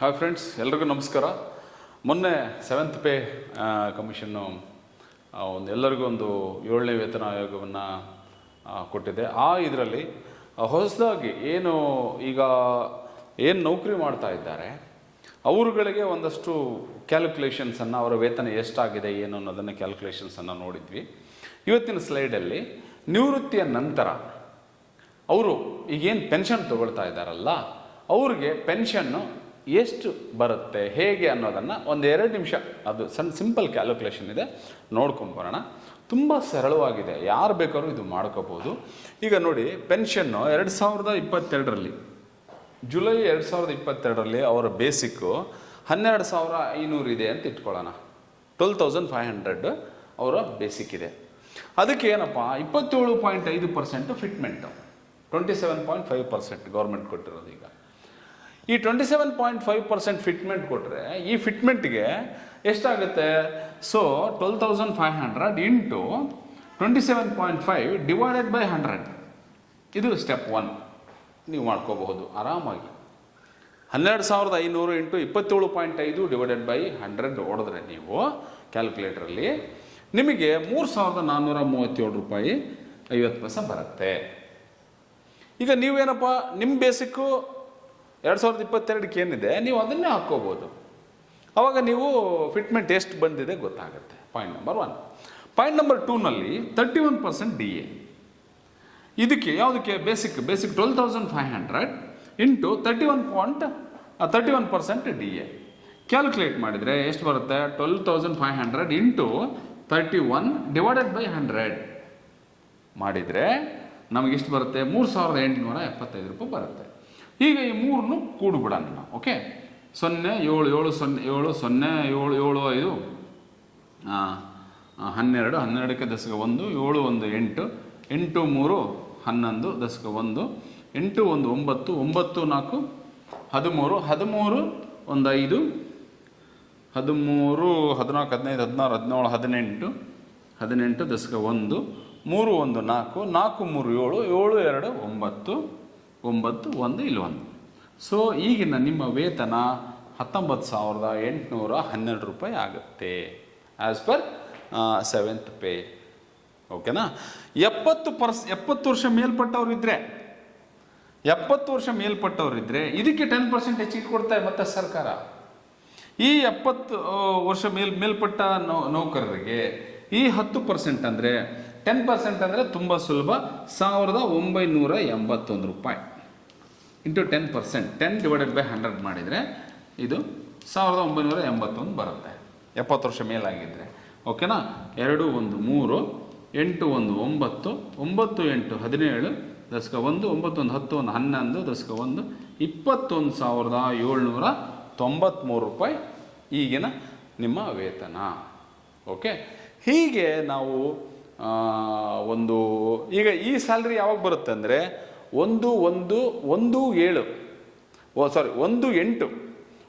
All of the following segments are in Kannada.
ಹಾಯ್ ಫ್ರೆಂಡ್ಸ್ ಎಲ್ರಿಗೂ ನಮಸ್ಕಾರ. ಮೊನ್ನೆ ಸೆವೆಂತ್ ಪೇ ಕಮಿಷನ್ನು ಒಂದು ಎಲ್ಲರಿಗೂ ಒಂದು ಏಳನೇ ವೇತನ ಆಯೋಗವನ್ನು ಕೊಟ್ಟಿದೆ. ಆ ಇದರಲ್ಲಿ ಹೊಸದಾಗಿ ಏನು ಈಗ ಏನು ನೌಕರಿ ಮಾಡ್ತಾ ಇದ್ದಾರೆ, ಅವರುಗಳಿಗೆ ಒಂದಷ್ಟು ಕ್ಯಾಲ್ಕುಲೇಷನ್ಸನ್ನು ಅವರ ವೇತನ ಎಷ್ಟಾಗಿದೆ, ಏನು ಅನ್ನೋದನ್ನು ಕ್ಯಾಲ್ಕುಲೇಷನ್ಸನ್ನು ನೋಡಿದ್ವಿ. ಇವತ್ತಿನ ಸ್ಲೈಡಲ್ಲಿ ನಿವೃತ್ತಿಯ ನಂತರ, ಅವರು ಈಗೇನು ಪೆನ್ಷನ್ ತಗೊಳ್ತಾ ಇದ್ದಾರಲ್ಲ, ಅವ್ರಿಗೆ ಪೆನ್ಷನ್ನು ಎಷ್ಟು ಬರುತ್ತೆ, ಹೇಗೆ ಅನ್ನೋದನ್ನು ಒಂದು ಎರಡು ನಿಮಿಷ, ಅದು ಸಣ್ಣ ಸಿಂಪಲ್ ಕ್ಯಾಲ್ಕುಲೇಷನ್ ಇದೆ, ನೋಡ್ಕೊಂಡು ಬರೋಣ. ತುಂಬ ಸರಳವಾಗಿದೆ, ಯಾರು ಬೇಕಾದ್ರೂ ಇದು ಮಾಡ್ಕೋಬೋದು. ಈಗ ನೋಡಿ ಪೆನ್ಷನ್ನು ಎರಡು ಸಾವಿರದ ಇಪ್ಪತ್ತೆರಡರಲ್ಲಿ, ಜುಲೈ ಎರಡು ಸಾವಿರದ ಇಪ್ಪತ್ತೆರಡರಲ್ಲಿ ಅವರ ಬೇಸಿಕ್ಕು ಹನ್ನೆರಡು ಸಾವಿರ ಐನೂರು ಇದೆ ಅಂತ ಇಟ್ಕೊಳ್ಳೋಣ. ಟ್ವೆಲ್ ತೌಸಂಡ್ ಫೈವ್ ಹಂಡ್ರೆಡ್ ಅವರ ಬೇಸಿಕ್ ಇದೆ. ಅದಕ್ಕೆ ಏನಪ್ಪ, ಇಪ್ಪತ್ತೇಳು ಪಾಯಿಂಟ್ ಐದು percent fitment twenty seven point five percent government ಕೊಟ್ಟಿರೋದು ಈಗ. ಈ twenty seven point five percent fitment ಕೊಟ್ಟರೆ ಈ ಫಿಟ್ಮೆಂಟ್ಗೆ ಎಷ್ಟಾಗುತ್ತೆ? So twelve thousand five hundred into twenty seven point five divided by hundred ಇದು ಸ್ಟೆಪ್ ಒನ್ ನೀವು ಮಾಡ್ಕೋಬಹುದು. ಆರಾಮಾಗಿ. ಹನ್ನೆರಡು ಸಾವಿರದ ಐನೂರು ಇಂಟು ಇಪ್ಪತ್ತೇಳು ಪಾಯಿಂಟ್ ಐದು ಡಿವೈಡೆಡ್ ಬೈ ಹಂಡ್ರೆಡ್ ಹೊಡೆದ್ರೆ ನೀವು ಕ್ಯಾಲ್ಕುಲೇಟ್ರಲ್ಲಿ ನಿಮಗೆ ಮೂರು ಸಾವಿರದ ನಾನ್ನೂರ ಮೂವತ್ತೇಳು ರೂಪಾಯಿ ಐವತ್ತು ಪೈಸೆ ಬರುತ್ತೆ. ಈಗ ನೀವೇನಪ್ಪ ನಿಮ್ಮ ಬೇಸಿಕ್ಕು ಎರಡು ಸಾವಿರದ ಇಪ್ಪತ್ತೆರಡಕ್ಕೆ ಏನಿದೆ, ನೀವು ಅದನ್ನೇ ಹಾಕ್ಕೋಬೋದು. ಅವಾಗ ನೀವು ಫಿಟ್ಮೆಂಟ್ ಎಷ್ಟು ಬಂದಿದೆ, ಗೊತ್ತಾಗುತ್ತೆ. Point number one point number ಟೂನಲ್ಲಿ thirty one percent D A ಇದಕ್ಕೆ ಯಾವುದಕ್ಕೆ? Basic basic twelve thousand five hundred into thirty one point thirty one percent D A calculate ಮಾಡಿದರೆ ಎಷ್ಟು ಬರುತ್ತೆ? Twelve thousand five hundred into thirty one divided by hundred ಮಾಡಿದರೆ ನಮಗೆ ಎಷ್ಟು ಬರುತ್ತೆ? ಮೂರು ಸಾವಿರದ ಎಂಟುನೂರ ಎಪ್ಪತ್ತೈದು ರೂಪಾಯಿ ಬರುತ್ತೆ. ಈಗ ಈ ಮೂರನ್ನು ಕೂಡ್ಬಿಡೋಣ ನಾವು ಓಕೆ ಸೊನ್ನೆ, ಏಳು ಏಳು, ಸೊನ್ನೆ ಏಳು ಸೊನ್ನೆ, ಏಳು ಏಳು, ಐದು ಹನ್ನೆರಡು, ಹನ್ನೆರಡಕ್ಕೆ ದಶಕ ಒಂದು, ಏಳು, ಒಂದು, ಎಂಟು ಎಂಟು, ಮೂರು, ಹನ್ನೊಂದು, ದಶಕ ಒಂದು, ಎಂಟು, ಒಂದು, ಒಂಬತ್ತು ಒಂಬತ್ತು, ನಾಲ್ಕು, ಹದಿಮೂರು ಹದಿಮೂರು, ಒಂದು, ಐದು, ಹದಿಮೂರು, ಹದಿನಾಲ್ಕು, ಹದಿನೈದು, ಹದಿನಾರು, ಹದಿನೇಳು, ಹದಿನೆಂಟು ಹದಿನೆಂಟು, ದಶಕ ಒಂದು, ಮೂರು, ಒಂದು, ನಾಲ್ಕು ನಾಲ್ಕು, ಮೂರು, ಏಳು ಏಳು, ಎರಡು, ಒಂಬತ್ತು ಒಂಬತ್ತು, ಒಂದು, ಇಲ್ಲಿ ಒಂದು. ಸೊ ಈಗಿನ ನಿಮ್ಮ ವೇತನ ಹತ್ತೊಂಬತ್ತು ಸಾವಿರದ ಎಂಟುನೂರ ಹನ್ನೆರಡು ರೂಪಾಯಿ ಆಗುತ್ತೆ. ಆ್ಯಸ್ ಪರ್ ಸೆವೆಂತ್ ಪೇ ಓಕೆನಾ ಎಪ್ಪತ್ತು ಪರ್ಸ್, ಎಪ್ಪತ್ತು ವರ್ಷ ಮೇಲ್ಪಟ್ಟವರಿದ್ದರೆ ಎಪ್ಪತ್ತು ವರ್ಷ ಮೇಲ್ಪಟ್ಟವರಿದ್ದರೆ ಇದಕ್ಕೆ ಟೆನ್ ಪರ್ಸೆಂಟ್ ಹೆಚ್ಚಿಗೆ ಕೊಡ್ತಾರೆ ಮತ್ತೆ ಸರ್ಕಾರ. ಈ ಎಪ್ಪತ್ತು ವರ್ಷ ಮೇಲ್, ಮೇಲ್ಪಟ್ಟ ನೌ, ನೌಕರರಿಗೆ ಈ ಹತ್ತು ಪರ್ಸೆಂಟ್ ಅಂದರೆ ಟೆನ್ ಪರ್ಸೆಂಟ್ ಅಂದರೆ ತುಂಬ ಸುಲಭ, ಸಾವಿರದ ಒಂಬೈನೂರ ಎಂಬತ್ತೊಂದು ರೂಪಾಯಿ. Into ten percent ten divided by hundred ಮಾಡಿದರೆ ಇದು ಸಾವಿರದ ಒಂಬೈನೂರ ಎಂಬತ್ತೊಂದು ಬರುತ್ತೆ. ಎಪ್ಪತ್ತು ವರ್ಷ ಮೇಲಾಗಿದ್ದರೆ ಓಕೆನಾ ಎರಡು, ಒಂದು, ಮೂರು, ಎಂಟು, ಒಂದು, ಒಂಬತ್ತು ಒಂಬತ್ತು, ಎಂಟು, ಹದಿನೇಳು, ದಶಕ ಒಂದು ಒಂಬತ್ತು ಒಂದು ಹತ್ತು, ಒಂದು, ಹನ್ನೊಂದು, ದಶಕ ಒಂದು, ಇಪ್ಪತ್ತೊಂದು ಸಾವಿರದ ಏಳ್ನೂರ ತೊಂಬತ್ತ್ಮೂರು ರೂಪಾಯಿ ಈಗಿನ ನಿಮ್ಮ ವೇತನ. ಓಕೆ ಹೀಗೆ ನಾವು ಒಂದು, ಈಗ ಈ ಸ್ಯಾಲ್ರಿ ಯಾವಾಗ ಬರುತ್ತೆ ಅಂದರೆ ಒಂದು ಒಂದು ಒಂದು, ಏಳು. ಓ ಸಾರಿ ಒಂದು, ಎಂಟು.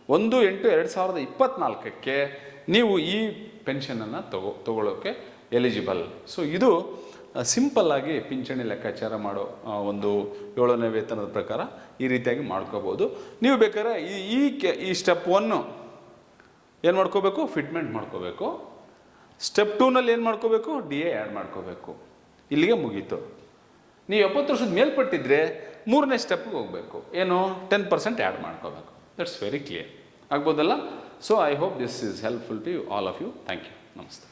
ಒಂದು, ಎಂಟು, ಎರಡು ಸಾವಿರದ ಇಪ್ಪತ್ತ್ನಾಲ್ಕಕ್ಕೆ ನೀವು ಈ ಪೆನ್ಷನನ್ನು ತಗೋ ತಗೊಳ್ಳೋಕ್ಕೆ ಎಲಿಜಿಬಲ್. ಸೊ, ಇದು ಸಿಂಪಲ್ಲಾಗಿ ಪಿಂಚಣಿ ಲೆಕ್ಕಾಚಾರ ಮಾಡೋ ಒಂದು ಏಳನೇ ವೇತನದ ಪ್ರಕಾರ ಈ ರೀತಿಯಾಗಿ ಮಾಡ್ಕೋಬೋದು. ನೀವು ಬೇಕಾದ್ರೆ ಈ ಈ ಕೆ, ಈ ಸ್ಟೆಪ್ ಒನ್ನು ಏನು ಮಾಡ್ಕೋಬೇಕು? ಫಿಟ್ಮೆಂಟ್ ಮಾಡ್ಕೋಬೇಕು. ಸ್ಟೆಪ್ ಟೂನಲ್ಲಿ ಏನು ಮಾಡ್ಕೋಬೇಕು? ಡಿ ಎ ಆ್ಯಡ್ ಮಾಡ್ಕೋಬೇಕು. ಇಲ್ಲಿಗೆ ಮುಗೀತು. ನೀವು ಎಪ್ಪತ್ತು ವರ್ಷದ ಮೇಲ್ಪಟ್ಟಿದ್ರೆ ಮೂರನೇ ಸ್ಟೆಪ್ಗೆ ಹೋಗಬೇಕು. ಏನು? ಟೆನ್ ಪರ್ಸೆಂಟ್ ಆ್ಯಡ್ ಮಾಡ್ಕೋಬೇಕು. ದಟ್ಸ್ ವೆರಿ ಕ್ಲಿಯರ್ ಆಗ್ಬೋದಲ್ಲ? So I hope this is helpful to all of you thank you ನಮಸ್ತೆ.